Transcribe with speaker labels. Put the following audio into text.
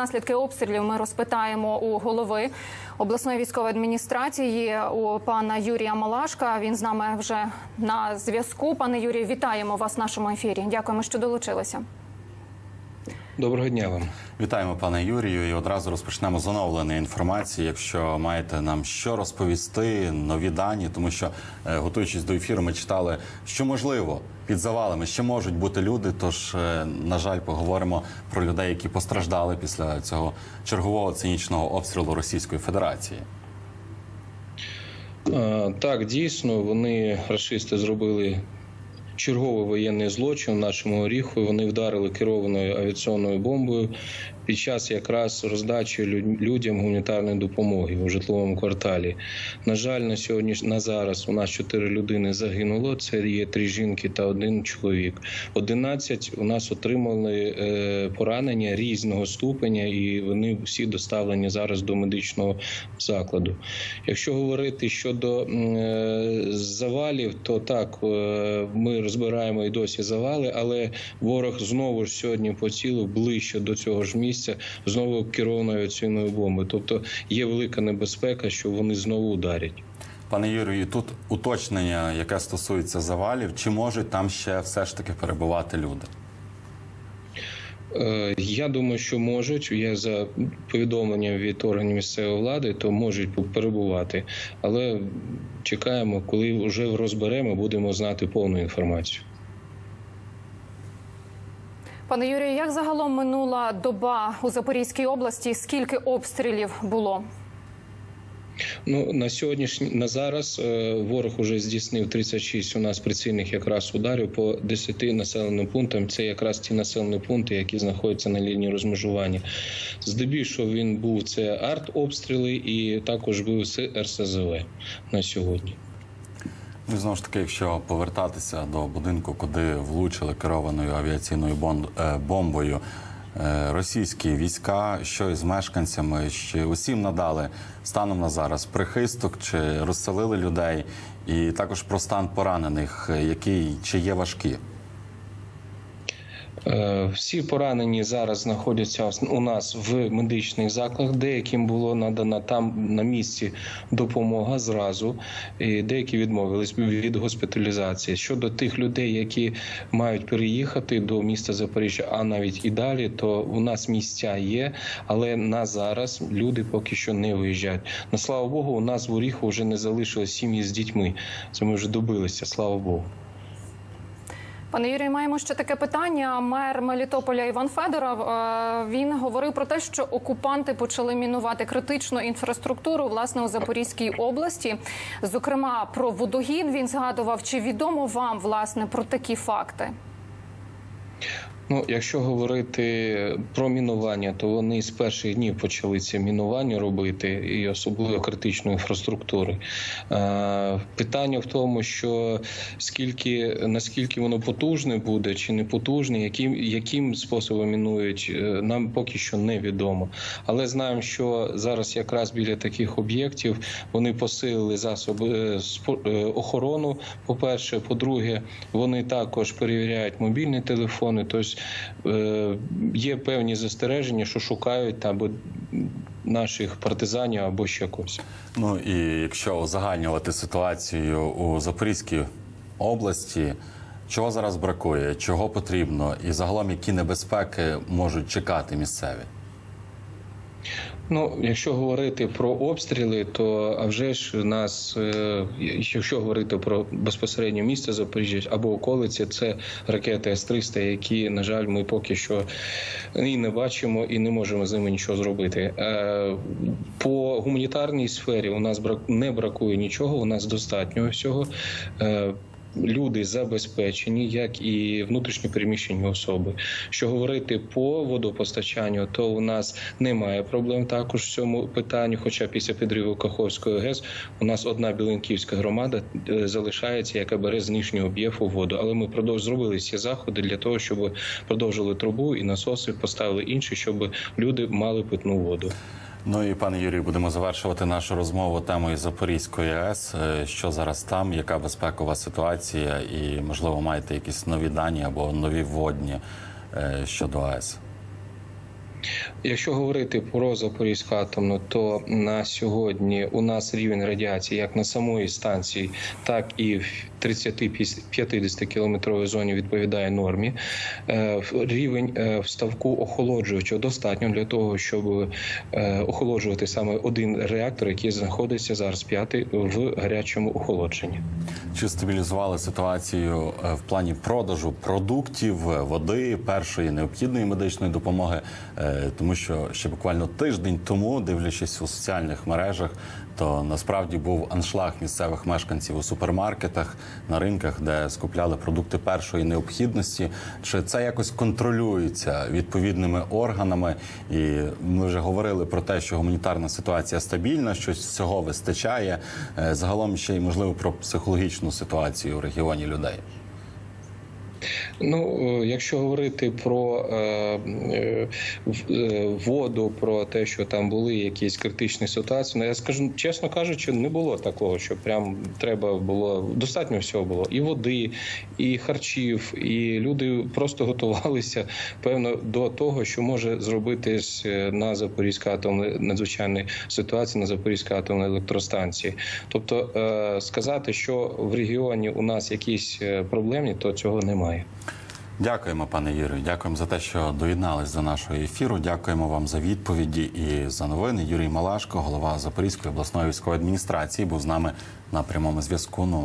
Speaker 1: Наслідки обстрілів ми розпитаємо у голови обласної військової адміністрації у пана Юрія Малашка. Він з нами вже на зв'язку. Пане Юрію, вітаємо вас в нашому ефірі. Дякуємо, що долучилися.
Speaker 2: Доброго дня вам.
Speaker 3: Вітаємо, пане Юрію, і одразу розпочнемо з оновленої інформації. Якщо маєте нам що розповісти, нові дані, тому що е, готуючись до ефіру, ми читали, що можливо під завалами ще можуть бути люди. Тож, е, на жаль, поговоримо про людей, які постраждали після цього чергового цинічного обстрілу Російської Федерації.
Speaker 2: Так, дійсно, вони рашисти зробили черговий воєнний злочин в нашому Оріху. Вони вдарили керованою авіаційною бомбою під час якраз роздачі лю- людям гуманітарної допомоги у житловому кварталі. На жаль, на сьогодні на зараз у нас чотири людини загинуло. Це є три жінки та один чоловік. Одинадцять у нас отримали е, поранення різного ступеня, і вони всі доставлені зараз до медичного закладу. Якщо говорити щодо е, завалів, то так е, ми розбираємо і досі завали, але ворог знову ж сьогодні поцілив ближче до цього ж місця, знову керованою авіаційною бомбою. Тобто є велика небезпека, що вони знову ударять.
Speaker 3: Пане Юрію, тут уточнення, яке стосується завалів, чи можуть там ще все ж таки перебувати люди?
Speaker 2: Е, Я думаю, що можуть. Я за повідомленням від органів місцевої влади, то можуть перебувати. Але чекаємо, коли вже розберемо, будемо знати повну інформацію.
Speaker 1: Пане Юрію, як загалом минула доба у Запорізькій області? Скільки обстрілів було?
Speaker 2: Ну на сьогоднішній на зараз е, ворог уже здійснив 36 у нас прицільних якраз ударів по 10 населеним пунктам. Це якраз ті населені пункти, які знаходяться на лінії розмежування. Здебільшого він був це артобстріли і також був РСЗВ на сьогодні.
Speaker 3: Ну, і знову ж таки, якщо повертатися до будинку, куди влучили керованою авіаційною бон- е, бомбою е, російські війська, що із мешканцями, чи усім надали станом на зараз прихисток, чи розселили людей, і також про стан поранених, які який чи є важкі.
Speaker 2: Е, Всі поранені зараз знаходяться у нас в медичних закладах. Деяким було надана там на місці допомога зразу. і Деякі відмовились від госпіталізації. Щодо тих людей, які мають переїхати до міста Запоріжжя, а навіть і далі, то у нас місця є, але на зараз люди поки що не виїжджають. На слава Богу, у нас в Оріху вже не залишилось сім'ї з дітьми. Це ми вже добилися. Слава Богу.
Speaker 1: Пане Юрію, маємо ще таке питання. Мер Мелітополя Іван Федоров е, він говорив про те, що окупанти почали мінувати критичну інфраструктуру власне у Запорізькій області. Зокрема, про водогін він згадував. Чи відомо вам власне про такі факти?
Speaker 2: Ну, якщо говорити про мінування, то вони з перших днів почали це мінування робити, і особливо критичної інфраструктури. Е, питання в тому, що скільки наскільки воно потужне буде чи не потужне, яким яким способом мінують, е, нам поки що невідомо. Але знаємо, що зараз якраз біля таких об'єктів вони посилили засоби е, охорону. По перше, по-друге, вони також перевіряють мобільні телефони. Тобто е, є певні застереження, що шукають там наших партизанів або ще когось.
Speaker 3: Ну і якщо узагальнювати ситуацію у Запорізькій області, чого зараз бракує, чого потрібно, і загалом які небезпеки можуть чекати місцеві?
Speaker 2: Ну, якщо говорити про обстріли, то а вже ж нас, е, якщо говорити про безпосередньо місце Запоріжжя або околиці, це ракети С-300, які, на жаль, ми поки що і не бачимо, і не можемо з ними нічого зробити. Е, По гуманітарній сфері у нас брак не бракує нічого, у нас достатньо всього. Люди забезпечені, як і внутрішньо переміщені особи. Що говорити по водопостачанню, то у нас немає проблем також в цьому питанні. Хоча після підриву Каховської ГЕС у нас одна білинківська громада е, залишається, яка бере з нижнього об'єфу воду. Але ми продовж зробили всі заходи для того, щоб продовжили трубу і насоси поставили інші, щоб люди мали питну воду.
Speaker 3: Ну і пане Юрію, будемо завершувати нашу розмову темою Запорізької АЕС. Е, Що зараз там, яка безпекова ситуація, і можливо маєте якісь нові дані або нові вводні е, щодо АЕС?
Speaker 2: Якщо говорити про Запорізьку атомну, то на сьогодні у нас рівень радіації як на самої станції, так і в 30-50 кілометровій зоні відповідає нормі. Е, Рівень е, вставку охолоджувача достатньо для того, щоб е, охолоджувати саме один реактор, який знаходиться зараз п'ятий в гарячому охолодженні.
Speaker 3: Чи стабілізували ситуацію в плані продажу продуктів, води, першої необхідної медичної допомоги? Тому що ще буквально тиждень тому, дивлячись у соціальних мережах, то насправді був аншлаг місцевих мешканців у супермаркетах на ринках, де скупляли продукти першої необхідності. Чи це якось контролюється відповідними органами? І ми вже говорили про те, що гуманітарна ситуація стабільна, що всього вистачає. Е, Загалом ще й можливо про психологічну ситуацію в регіоні людей.
Speaker 2: Ну, е, якщо говорити про е, е, воду, про те, що там були якісь критичні ситуації, ну я скажу чесно кажучи, не було такого, що прям треба було достатньо всього було і води, і харчів, і люди просто готувалися певно до того, що може зробитись на Запорізькій атомній надзвичайній ситуації на Запорізькій атомній електростанції. Тобто сказати, що в регіоні у нас якісь проблемні, то цього немає.
Speaker 3: Дякуємо, пане Юрію. Дякуємо за те, що доєднались до нашого ефіру. Дякуємо вам за відповіді і за новини. Юрій Малашко, голова Запорізької обласної військової адміністрації, був з нами на прямому зв'язку. Ну